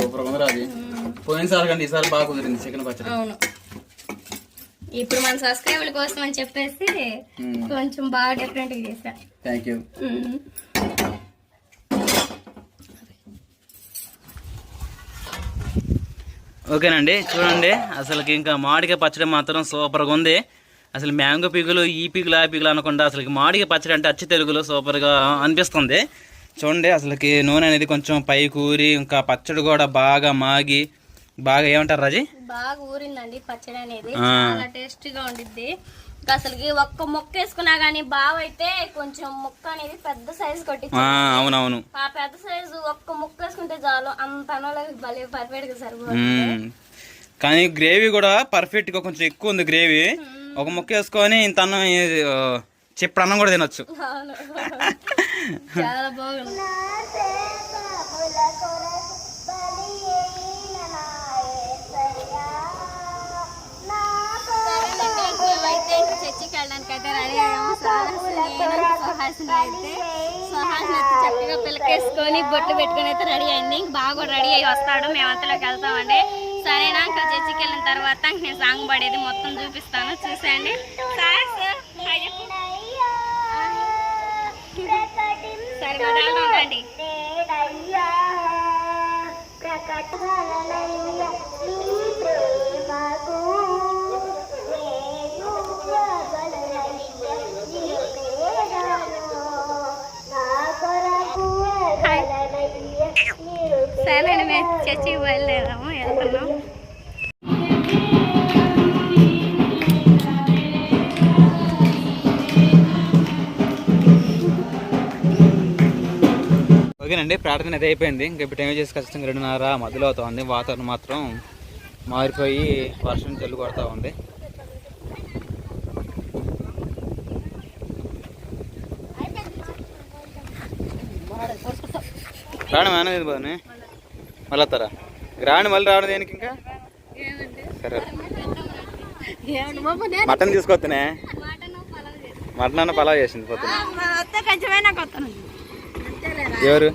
Super ఉంది రాజు. పోయినసారి కంటే ఈసారి బాగా కుదిరింది చికెన్ పచ్చడి. అవును. ఇప్పుడు మన సబ్స్క్రైబర్ల కోసం అని చెప్పేసి. కొంచెం బాగా డిఫరెంట్గా చేశా. Thank you. ఓకేనండి చూడండి. అసలుకి ఇంకా మామిడికాయ పచ్చడి మాత్రం సూపర్గా ఉంది. అసలు మ్యాంగో పీకులు ఈ పీకులు ఆ పీకులు అనకుండా అసలు మామిడికాయ పచ్చడి అంటే అచ్చి తెలుగులో సూపర్గా అనిపిస్తుంది. చూడండి అసలుకి నూనె అనేది కొంచెం పై కూరి ఇంకా పచ్చడి కూడా బాగా మాగి బాగా ఏమంటారు రాజీ? బాగా ఊరిందండి పచ్చడి అనేది. చాలా టేస్టీగా ఉండిద్ది. ఇంకా అసలుకి ఒక్క మొక్క వేసుకున్నా గానీ బావ అయితే కొంచెం ముక్క అనేది పెద్ద సైజు కొట్టి ఆ, అవునవును. ఆ పెద్ద సైజు ఒక్క ముక్క వేసుకుంటే చాలు అంత భలే పర్ఫెక్ట్గా సరిపోతుంది. కానీ గ్రేవీ కూడా పర్ఫెక్ట్గా కొంచెం ఎక్కువ ఉంది గ్రేవీ. ఒక ముక్క వేసుకొని ఇంత అన్నం చిప్పుడు అన్నం కూడా తినొచ్చు. చాలా బాగుంది. చర్చికి వెళ్ళడానికి అయితే రెడీ అయ్యాము. సుహాసిని అయితే. సుహాసిని అయితే చక్కగా పిల్లకేసుకొని బొట్లు పెట్టుకొని అయితే రెడీ అయింది. ఇంక బాగా కూడా రెడీ అయ్యి వస్తాడు. మేము అంతలోకి వెళ్తామండి. సరేనా ఇంకా చర్చికి వెళ్ళిన తర్వాత ఇంక నేను సాంగ్ పడేది మొత్తం చూపిస్తాను. చూసేయండి. సార్ హాయ్ చెప్పు. సరే మరి వెళ్దాం రండి సరే వెళ్తున్నాం. ఓకేనండి ప్రార్థన అయితే అయిపోయింది. ఇంకా ఇప్పుడు టైం చేసి ఖచ్చితంగా రెండున్నర మధ్యలో అవుతా ఉంది వాతావరణం మాత్రం మారిపోయి వర్షం చల్లు కొడతా ఉంది. రావడం అనేది బాగానే మళ్ళీ వస్తారా? రాండి మళ్ళీ రావడం దేనికి ఇంకా? సరే. మటన్ తీసుకొస్తేనే మటన్ అన్న పలావ్ చేసింది పొద్దున. ఎవరు?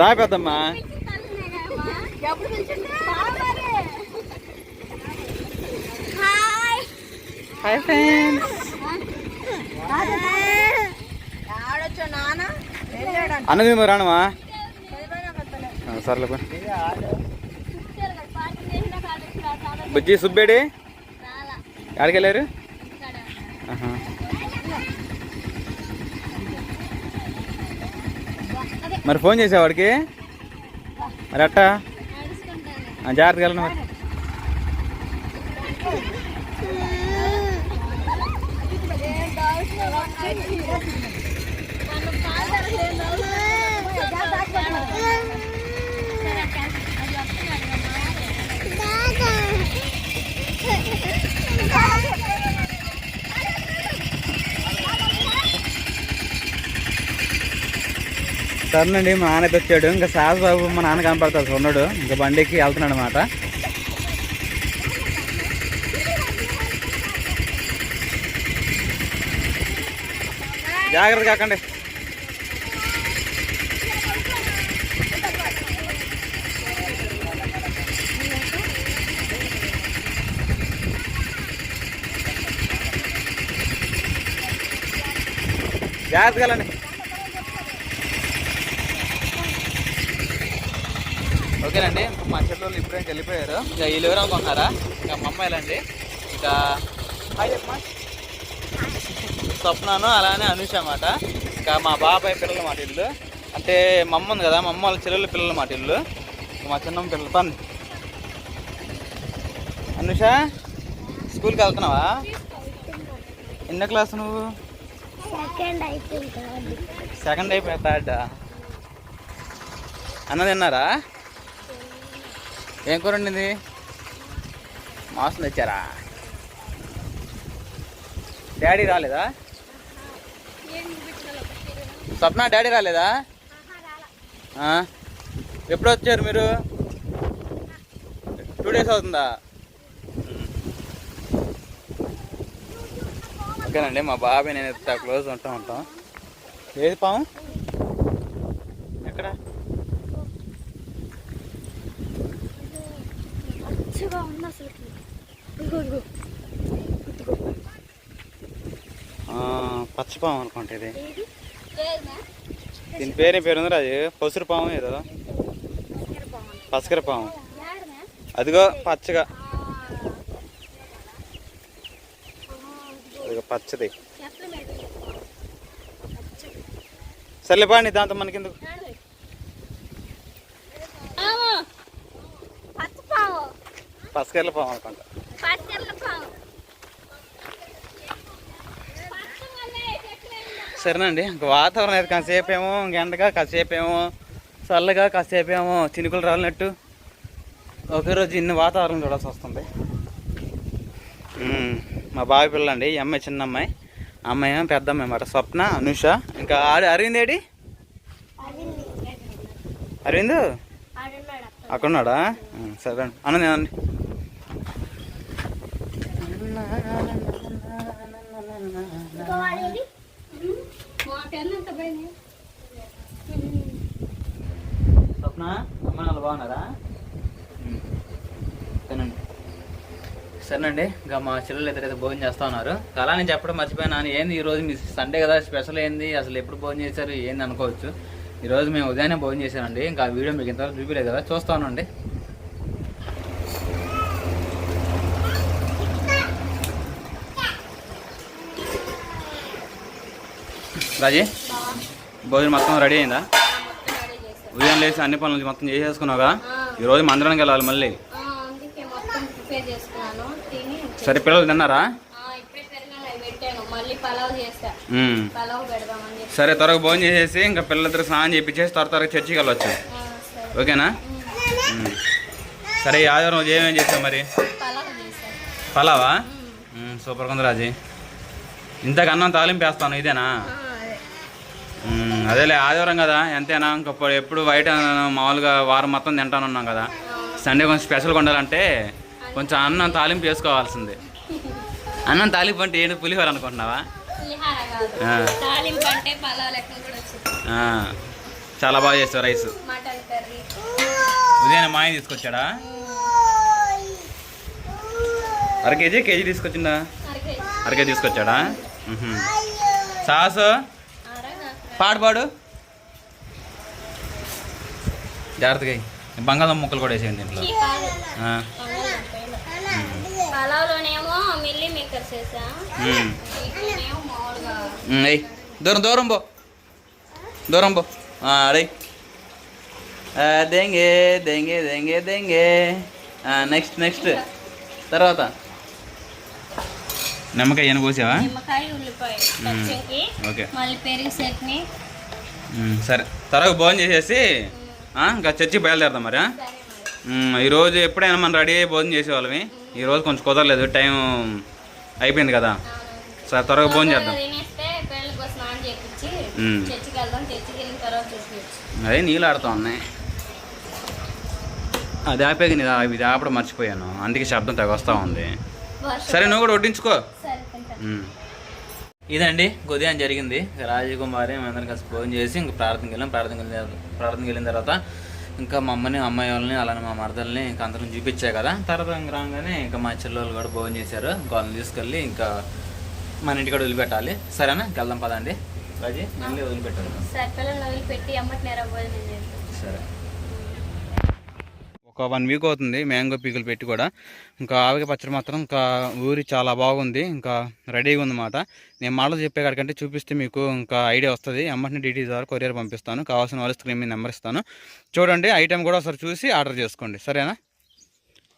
రా పెద్దమ్మా. హాయ్. ఫ్రెండ్స్. అన్నది మరి రానమా? సర్లే. బుజ్జి సుబ్బేడి? ఎక్కడికి వెళ్ళారు ఆహా. మరి ఫోన్ చేసావు మరి అట్టా? జాగ్రత్తగా వెళ్ళను మరి. సరేనండి మా నాన్న అయితే వచ్చాడు. ఇంకా సాహస్ బాబు మా నాన్న కనపడతాడు ఉన్నాడు ఇంకా బండికి వెళ్తున్నాడు అనమాట జాగ్రత్త కాకండి జాగ్రత్తగా ఓకేనండి. మా చెల్లెళ్ళు ఇప్పుడే వెళ్ళిపోయారు. ఇంకా వీళ్ళు ఎవరు అనుకుంటున్నారా? ఇంకా మా అమ్మాయిలండి ఇంకా స్వప్నను అలానే అనుష అన్నమాట. ఇంకా మా బాబాయ్ పిల్లల మాట ఇల్లు అంటే మా అమ్మ ఉంది కదా మా అమ్మ వాళ్ళ చెల్లెళ్ళ పిల్లల మాట ఇల్లు మా చిన్నమ్మ పిల్లల. పని. అనుష స్కూల్కి వెళ్తున్నావా? ఎన్నో క్లాస్ నువ్వు? సెకండ్ అయిపోయా థర్డ్? అన్న తిన్నారా? ఏం కూర ఉండింది మాసం తెచ్చారా? డాడీ రాలేదా? స్వప్న డాడీ రాలేదా? ఎప్పుడు వచ్చారు మీరు? టూ డేస్ అవుతుందా? ఓకేనండి మా బాబాయ్ నేను ఎంత క్లోజ్ ఉంటా ఉంటాం. ఏది పాము ఎక్కడ పచ్చగా ఉంది అసలుకి ఇదిగో ఇదిగో ఇదిగో పచ్చపాము అనుకుంటా ఇది. దీని పేరు ఏం పేరు అది? పసురు పాము ఏదో. పసకర పాము. యాడనా అదిగో పచ్చగా. అదిగో పచ్చది. ఎట్ల మీద సర్లే బాండి దాంతో మనకెందుకు? పచ్చ పావు పసకర్ల పాము అనుకుంటా పచ్చళ్ళ పావు పచ్చగానే చెట్లు ఏంటో. సరేనండి. ఇంక వాతావరణం అయితే కాసేపు ఏమో ఇంక ఎండగా కాసేపు ఏమో చల్లగా కాసేపు ఏమో చినుకులు రాలినట్టు ఒకే రోజు ఇన్ని వాతావరణం చూడాల్సి వస్తుంది. మా బావి పిల్లండి ఈ అమ్మాయి చిన్న అమ్మాయి. అమ్మాయి ఏమో పెద్ద అమ్మాయి అన్నమాట. స్వప్న అనుష ఇంకా ఆడి అరవింద్ ఏడి? అరవింద్? అక్కడున్నాడా? సరే అండి. అనండి అండి ఎంత పోయింది? స్వప్న అమ్మ నాన్న బాగున్నారా? సరేనండి సరేనండి ఇంకా మా చెల్లెలు ఇద్దరైతే భోజనం చేస్తా ఉన్నారు. అలా నేను చెప్పడం మర్చిపోయాను ఏంది ఈ రోజు మీ సండే కదా స్పెషల్ ఏంది అసలు ఎప్పుడు భోజనం చేశారు ఏంది అనుకోవచ్చు. ఈరోజు మేము ఉదయాన్నే భోజనం చేశానండి ఇంకా వీడియో మీకు ఇంతవరకు చూపించలేదు కదా చూస్తా రాజీ భోజనం మొత్తం రెడీ అయిందా. ఉదయం లేచి అన్ని పనులు మొత్తం చేసేసుకున్నావుగా? ఈ రోజు మందిరానికి వెళ్ళాలి మళ్ళీ. సరే పిల్లలు తిన్నారా? చేస్తా. సరే త్వరగా భోజనం చేసేసి ఇంకా పిల్లలిద్దరు స్నానం చేయించేసి త్వర త్వరగా చర్చికి వెళ్ళొచ్చు. ఓకేనా. సరే ఆదివారం రోజు ఏమేమి చేసావు మరి? పలావ్ సూపర్ ఉంది రాజీ. ఇంతకు అన్నం తాలింపు వేస్తాను ఇదేనా? అదేలే ఆదివారం కదా ఎంతైనా ఇంకా ఇప్పుడు ఎప్పుడు బయట మామూలుగా వారం మొత్తం తింటాను ఉన్నాం కదా. సండే కొంచెం స్పెషల్గా ఉండాలంటే కొంచెం అన్నం తాలింపు వేసుకోవాల్సిందే. అన్నం తాలింపు అంటే ఏంటి? పులిహోర అనుకుంటున్నావా? చాలా బాగా చేస్తావు రైస్. ఉదయం మాయ తీసుకొచ్చాడా? అర కేజీ కేజీ తీసుకొచ్చిందా? అర కేజీ. తీసుకొచ్చాడా. సాసు? పాడు పాడు. జాగ్రత్తగా. బంగాళదుంప ముక్కలు కూడా వేసేయండి ఇంట్లో. దూరం దూరం పో. దూరం పో. ఆ, దెంగే దెంగే దెంగే దెంగే. నెక్స్ట్ నెక్స్ట్ తర్వాత. నిమ్మకాయ ఏమైనా నిమ్మకాయ ఉల్లిపాయ ఓకే. మళ్ళీ పెరుగు చట్నీ. మ్, సరే. త్వరగా భోజనం చేసేసి ఇంకా చర్చికి బయలుదేరదాం మరి ఈరోజు ఎప్పుడైనా మనం రెడీ అయ్యి భోజనం చేసేవాళ్ళమి. ఈరోజు కొంచెం కుదరలేదు. టైం అయిపోయింది కదా. సరే త్వరగా భోజనం చేద్దాం. అదే నీళ్ళు ఆడుతా ఉన్నాయి. అది ఆపేది ఇది ఆపడం మర్చిపోయాను. అందుకే శబ్దం తెగ వస్తూ ఉంది. సరే నువ్వు కూడా వడ్డించుకో. ఇదండి ఉదయం జరిగింది. రాజకుమారి మేమందరం కలిసి ఫోన్ చేసి ఇంకా ప్రార్థనకి వెళ్ళాం. ప్రార్థనకి వెళ్ళిన ప్రార్థనకి వెళ్ళిన తర్వాత ఇంకా మా అమ్మని అమ్మాయి వాళ్ళని అలానే మా మరదల్ని ఇంకా అందరం చూపించాయి కదా. తర్వాత ఇంక రాగానే ఇంకా మా చెల్లెళ్ళు కూడా భోజనం చేశారు. ఇంకా వాళ్ళని తీసుకెళ్ళి ఇంకా మన ఇంటికి కూడా వదిలిపెట్టాలి. సరేనా? వెళ్దాం పదండి. రాజీ మళ్ళీ వదిలిపెట్టాలి. సరే పిల్లల్ని వదిలిపెట్టి అమ్మటి నేర భోజనం చేస్తాం సరే ఒక వన్ వీక్ అవుతుంది మ్యాంగో పీకులు పెట్టి కూడా. ఇంకా ఆవిక పచ్చడి మాత్రం ఇంకా ఊరి చాలా బాగుంది. ఇంకా రెడీగా ఉందన్నమాట. నేను మాటలు చెప్పే కాడికంటే చూపిస్తే మీకు ఇంకా ఐడియా వస్తుంది. అమ్మటిని డీటీస్ ద్వారా కొరియర్ పంపిస్తాను. కావాల్సిన వాళ్ళు స్క్రీన్ మీద నెంబర్ ఇస్తాను. చూడండి ఐటెం కూడా ఒకసారి చూసి ఆర్డర్ చేసుకోండి. సరేనా?